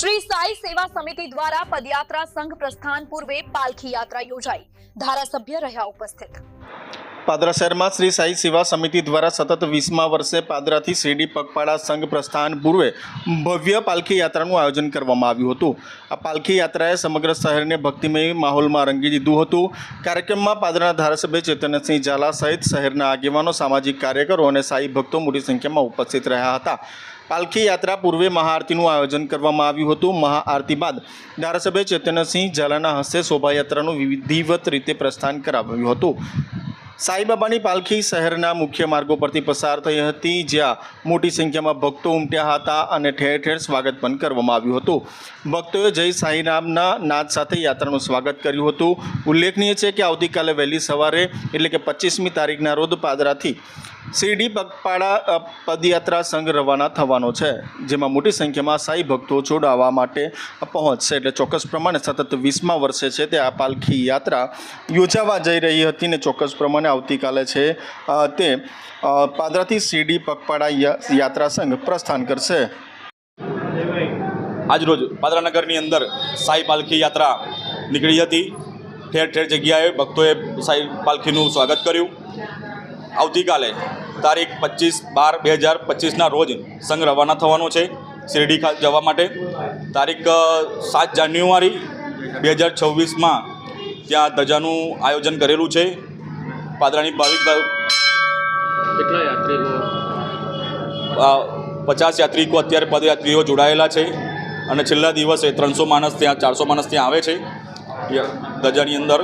શ્રી સાઈ સેવા સમિતિ દ્વારા પદયાત્રા સંઘ પ્રસ્થાન પૂર્વે પાલખી યાત્રા યોજાઈ. ધારાસભ્ય રહ્યા ઉપસ્થિત. પાદરા શહેરમાં શ્રી સાઈ સેવા સમિતિ દ્વારા સતત વીસમા વર્ષે પાદરાથી શિરડી પગપાળા સંઘ પ્રસ્થાન પૂર્વે ભવ્ય પાલખી યાત્રાનું આયોજન કરવામાં આવ્યું હતું. આ પાલખી યાત્રાએ સમગ્ર શહેરને ભક્તિમય માહોલમાં રંગી દીધું હતું. કાર્યક્રમમાં પાદરાના ધારાસભ્ય ચેતનસિંહ ઝાલા સહિત શહેરના આગેવાનો, સામાજિક કાર્યકરો અને સાઈ ભક્તો મોટી સંખ્યામાં ઉપસ્થિત રહ્યા હતા. પાલખી યાત્રા પૂર્વે મહાઆરતીનું આયોજન કરવામાં આવ્યું હતું. મહાઆરતી બાદ ધારાસભ્ય ચેતનસિંહ ઝાલાના હસ્તે શોભાયાત્રાનું વિધિવત રીતે પ્રસ્થાન કરાવ્યું હતું. સાઈબાબાની પાલખી શહેરના મુખ્ય માર્ગો પરથી પસાર થઈ હતી, જ્યાં મોટી સંખ્યામાં ભક્તો ઉમટ્યા હતા અને ઠેર ઠેર સ્વાગત પણ કરવામાં આવ્યું હતું. ભક્તોએ જય સાંઈરામના નાદ સાથે યાત્રાનું સ્વાગત કર્યું હતું. ઉલ્લેખનીય છે કે આવતીકાલે વહેલી સવારે, એટલે કે પચીસમી તારીખના રોજ પાદરાથી શિરડી પગપાળા પદયાત્રા સંઘ રવાના થવાનો છે, જેમાં મોટી સંખ્યામાં સાઈ ભક્તો જોડાવા માટે પહોંચશે. એટલે ચોક્કસ પ્રમાણે સતત વીસમા વર્ષે છે તે આ પાલખી યાત્રા યોજાવા જઈ રહી હતી ને ચોક્કસ પ્રમાણે આવતીકાલે છે તે પાદરાથી શિરડી પગપાળા યાત્રા સંઘ પ્રસ્થાન કરશે. આજરોજ પાદરાનગરની અંદર સાઈ પાલખી યાત્રા નીકળી હતી. ઠેર ઠેર જગ્યાએ ભક્તોએ સાઈ પાલખીનું સ્વાગત કર્યું. આવતીકાલે તારીખ પચીસ બાર બે હજાર પચીસના રોજ સંઘ રવાના થવાનો છે, શિરડી જવા માટે. તારીખ સાત જાન્યુઆરી બે હજાર છવ્વીસમાં ત્યાં ધજાનું આયોજન કરેલું છે. પાદરાની ભાવિક ભાઈ કેટલા યાત્રિકો? પચાસ યાત્રિકો અત્યારે પદયાત્રીઓ જોડાયેલા છે અને છેલ્લા દિવસે ત્રણસો માણસ ત્યાં ચારસો માણસ ત્યાં આવે છે. ગજાની ધજાની અંદર.